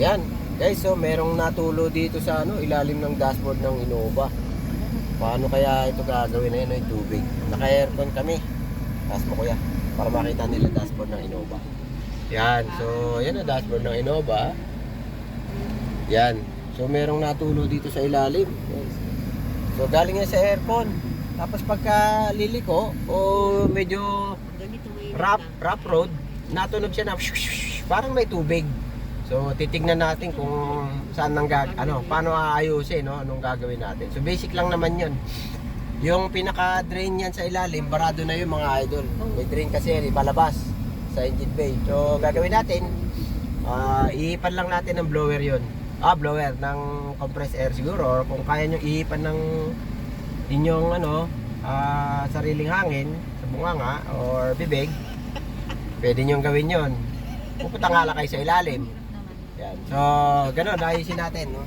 Yan. Guys, so merong natulo dito sa ano, ilalim ng dashboard ng Innova. Paano kaya ito gagawin na yun, yung tubig? Naka-aircon kami. Taas mo kuya, para makita nila dashboard ng Innova. Yan, so yan ang dashboard ng Innova. Yan. So merong natulo dito sa ilalim. So galing yan sa aircon. Tapos pagka liliko o medyo rough, rough road, natunog siya na parang may tubig. So titignan natin kung saan nang gag ano, paano aayusin, no? Anong gagawin natin. So basic lang naman 'yon. Yung pinaka drain niyan sa ilalim, barado na 'yung mga idol. May drain kasi palabas sa engine bay. So gagawin natin, ah ihipan lang natin ng blower 'yon. Ah, blower ng compressed air siguro or kung kaya nyo ihipan ng inyong ano, ah, sariling hangin sa bunganga or bibig, pwede nyo gawin yon. Pupunta nga lang kayo sa ilalim. Yan. So, ganun, ayusin natin. No?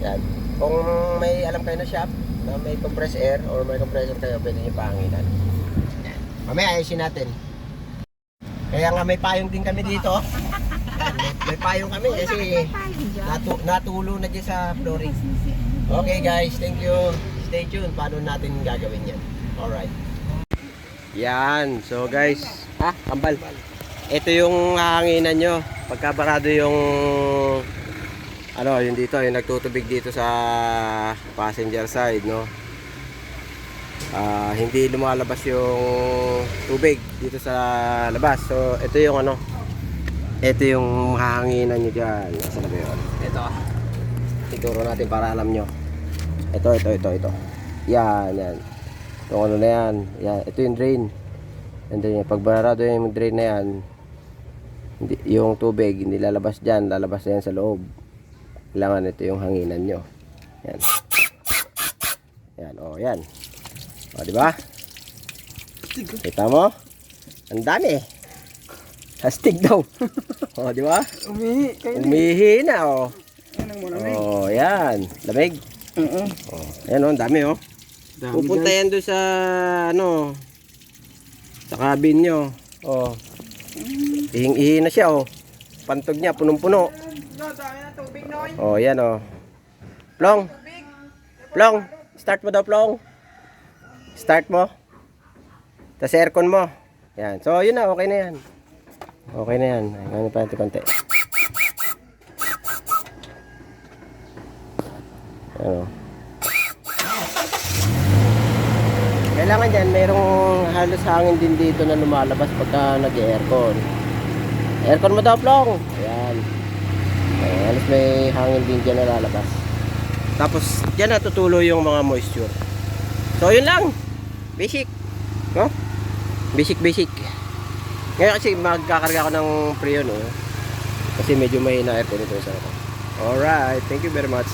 Yan. Kung may alam kayo na shop na may compressed air or may compressor kayo, pwede nyo pahanginan. Yan. Mamaya ayusin natin. Kaya nga may payong din kami dito. Yan, may, may payong kami kasi natu natulo na dyan sa flooring. Okay guys, thank you. Stay tuned. Paano natin gagawin yan? Alright. Yan. So guys, ha? Kambal. Ito yung hanginan nyo. Pagkabarado yung ano, yung dito, yung nagtutubig dito sa passenger side, no? Ah, hindi lumalabas yung tubig dito sa labas. So, ito yung ano, ito yung hanginan nyo dyan. Nasa na ba yun? Ito. Ituro natin para alam nyo. Ito, ito, ito, ito. Yan, yan. Itong ano na yan. Yan. Ito yung drain. And then, pag barado yung drain na yan, hindi, yung tubig, hindi lalabas dyan. Lalabas na yan sa loob. Kailangan ito yung hanginan nyo. Yan. Yan, o, oh, yan. O, di ba? Kita mo? Ang dami. Hastig daw. o, di ba? Umihi. Kayo. Umihi na, o. Yan ang malamig. Oh, yan. Lamig. Oo. Oh, ayan oh, ang dami oh. Dami Pupunta dyan. yan doon sa ano sa cabin nyo. Oh. Ihing-ihi na siya oh. Pantog niya punong-puno. Oh, yan oh. Plong. Plong. Start mo daw, Plong. Start mo. Tapos aircon mo. Yan. So, yun na. Okay na yan. Okay na yan. Ano pa natin konti. Ano. Kailangan dyan, mayroong halos hangin din dito na lumalabas pagka nag-aircon. Aircon mo daw, Plong! Ayan. Ayan, halos may hangin din dyan na lalabas. Tapos, dyan natutulo yung mga moisture. So, yun lang. Basic. No? Basic, basic. Ngayon kasi magkakarga ako ng Freon, no? Kasi medyo mahina aircon ito sa ako. Alright, thank you very much.